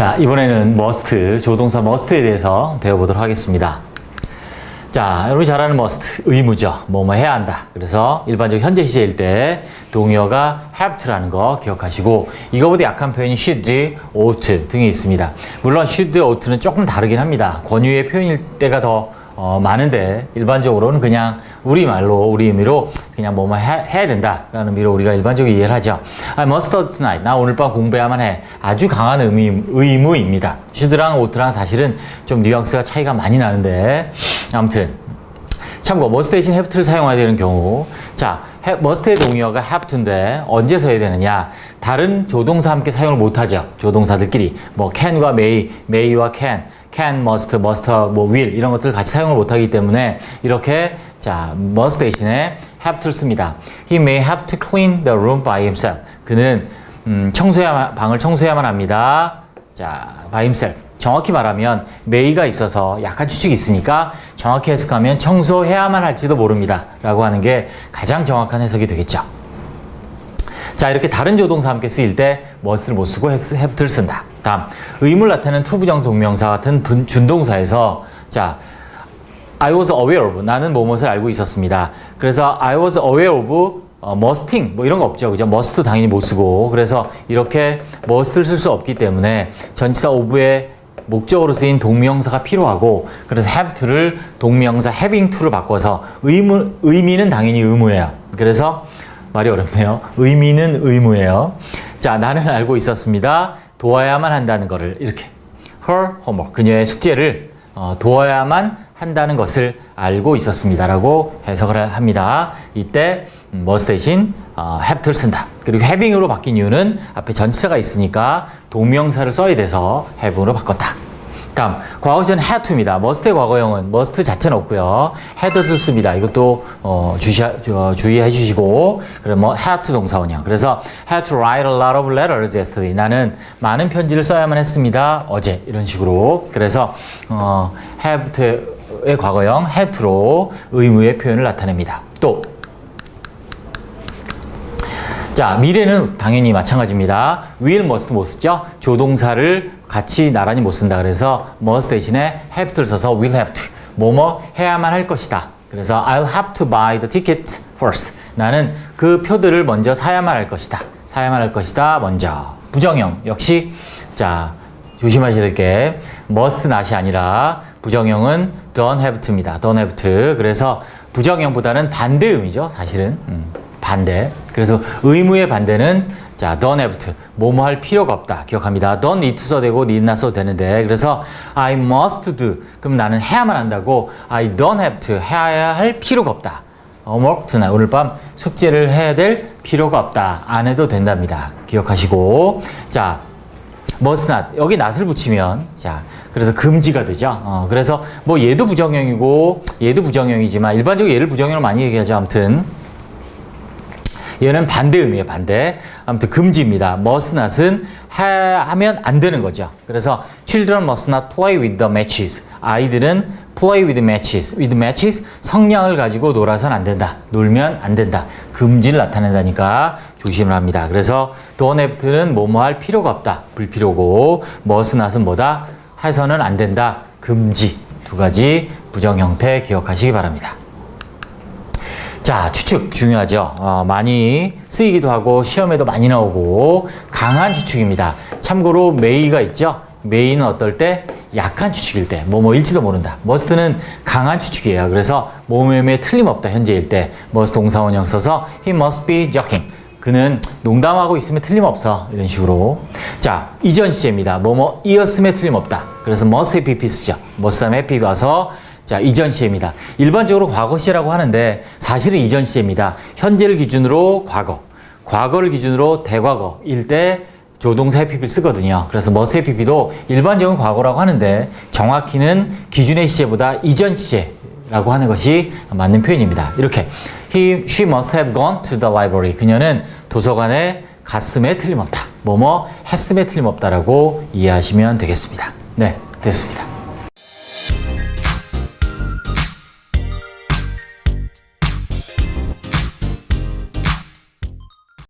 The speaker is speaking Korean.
자, 이번에는 must, 조동사 must에 대해서 배워보도록 하겠습니다. 자, 여러분이 잘 아는 must, 의무죠. 뭐 뭐 해야 한다. 그래서 일반적 현재 시제일 때 동의어가 have to라는 거 기억하시고 이거보다 약한 표현이 should, ought 등이 있습니다. 물론 should, ought는 조금 다르긴 합니다. 권유의 표현일 때가 더 어, 많은데 일반적으로는 그냥 우리말로 우리 의미로 그냥 뭐뭐 해, 해야 된다라는 의미로 우리가 일반적으로 이해를 하죠. I must study tonight. 나 오늘 밤 공부해야만 해. 아주 강한 의미, 의무입니다. should랑 ouught랑 사실은 좀 뉘앙스가 차이가 많이 나는데 아무튼 참고 must 대신 have to를 사용해야 되는 경우 자 must의 동의어가 have to인데 언제 써야 되느냐 다른 조동사 함께 사용을 못하죠 조동사들끼리 뭐 can과 may, may와 can can, must, must, 뭐 will 이런 것들 같이 사용을 못하기 때문에 이렇게 자 must 대신에 have to를 씁니다 he may have to clean the room by himself 그는 음, 청소해야 방을 청소해야만 합니다 자 by himself 정확히 말하면 may가 있어서 약간 추측이 있으니까 정확히 해석하면 청소해야만 할지도 모릅니다. 라고 하는 게 가장 정확한 해석이 되겠죠. 자, 이렇게 다른 조동사 함께 쓰일 때 must를 못 쓰고 have를 쓴다. 다음, 의무를 나타내는 투부정사 동명사 같은 분, 준동사에서 자, I was aware of 나는 뭐뭇을 알고 있었습니다. 그래서 I was aware of 어, musting 뭐 이런 거 없죠. 그죠? must 당연히 못 쓰고 그래서 이렇게 must를 쓸 수 없기 때문에 전치사 of의 목적으로 쓰인 동명사가 필요하고 그래서 have to를 동명사 having to로 바꿔서 의무 의미는 당연히 의무예요. 그래서 말이 어렵네요. 의미는 의무예요. 자, 나는 알고 있었습니다. 도와야만 한다는 것을 이렇게 her homework 그녀의 숙제를 어, 도와야만 한다는 것을 알고 있었습니다라고 해석을 합니다. 이때 must 대신 어, have to를 쓴다. 그리고 having으로 바뀐 이유는 앞에 전치사가 있으니까 동명사를 써야 돼서 have으로 바꿨다. 다음, 과거 시는 had to입니다. must의 과거형은 must 자체는 없고요. had도 씁니다. 이것도 어, 주시, 어, 주의해 주시고 그럼 뭐 had to 동사원형. 그래서 had to write a lot of letters yesterday. 나는 많은 편지를 써야만 했습니다. 어제 이런 식으로. 그래서 어, have to 의 과거형 had to로 의무의 표현을 나타냅니다. 또 자, 미래는 당연히 마찬가지입니다. will, must 못 쓰죠? 조동사를 같이 나란히 못 쓴다. 그래서 must 대신에 have to를 써서 will have to. 뭐뭐 해야만 할 것이다. 그래서 I'll have to buy the ticket first. 나는 그 표들을 먼저 사야만 할 것이다. 사야만 할 것이다. 먼저. 부정형. 역시, 자, 조심하셔야 될 게, must not이 아니라 부정형은 don't have to입니다. don't have to. 그래서 부정형보다는 반대음이죠. 사실은. 음. 반대. 그래서 의무의 반대는 자, don't have to. 뭐뭐 할 필요가 없다. 기억합니다. don't need to 써도 되고 need not 써도 되는데 그래서 I must do. 그럼 나는 해야만 한다고 I don't have to. 해야 할 필요가 없다. homework tonight. 오늘 밤 숙제를 해야 될 필요가 없다. 안 해도 된답니다. 기억하시고 자, must not. 여기 not을 붙이면 자, 그래서 금지가 되죠. 어, 그래서 뭐 얘도 부정형이고 얘도 부정형이지만 일반적으로 얘를 부정형으로 많이 얘기하죠. 아무튼 얘는 반대 의미예요, 반대. 아무튼 금지입니다. must not은 하, 하면 안 되는 거죠. 그래서 children must not play with the matches. 아이들은 play with matches. with matches 성냥을 가지고 놀아서는 안 된다. 놀면 안 된다. 금지를 나타낸다니까 조심을 합니다. 그래서 don't have to는 뭐뭐 할 필요가 없다. 불필요고 must not은 뭐다? 해서는 안 된다. 금지. 두 가지 부정 형태 기억하시기 바랍니다. 자, 추측 중요하죠. 어, 많이 쓰이기도 하고 시험에도 많이 나오고 강한 추측입니다. 참고로 메이가 있죠. 메이는 어떨 때 약한 추측일 때, 뭐 뭐 일지도 모른다. 머스트는 강한 추측이에요. 그래서 모음에 틀림없다. 현재일 때 머스트 동사원형 써서 he must be joking. 그는 농담하고 있으면 틀림없어. 이런 식으로. 자, 이전 시제입니다. 뭐뭐 이었음에 틀림없다. 그래서 must have be 쓰죠. must have be 와서 자, 이전 시제입니다. 일반적으로 과거 시제라고 하는데 사실은 이전 시제입니다. 현재를 기준으로 과거, 과거를 기준으로 대과거일 때 조동사 해피비를 쓰거든요. 그래서 머스 해피비도 일반적인 과거라고 하는데 정확히는 기준의 시제보다 이전 시제라고 하는 것이 맞는 표현입니다. 이렇게 he, she must have gone to the library. 그녀는 도서관에 갔음에 틀림없다. 뭐뭐 했음에 틀림없다라고 이해하시면 되겠습니다. 네, 됐습니다.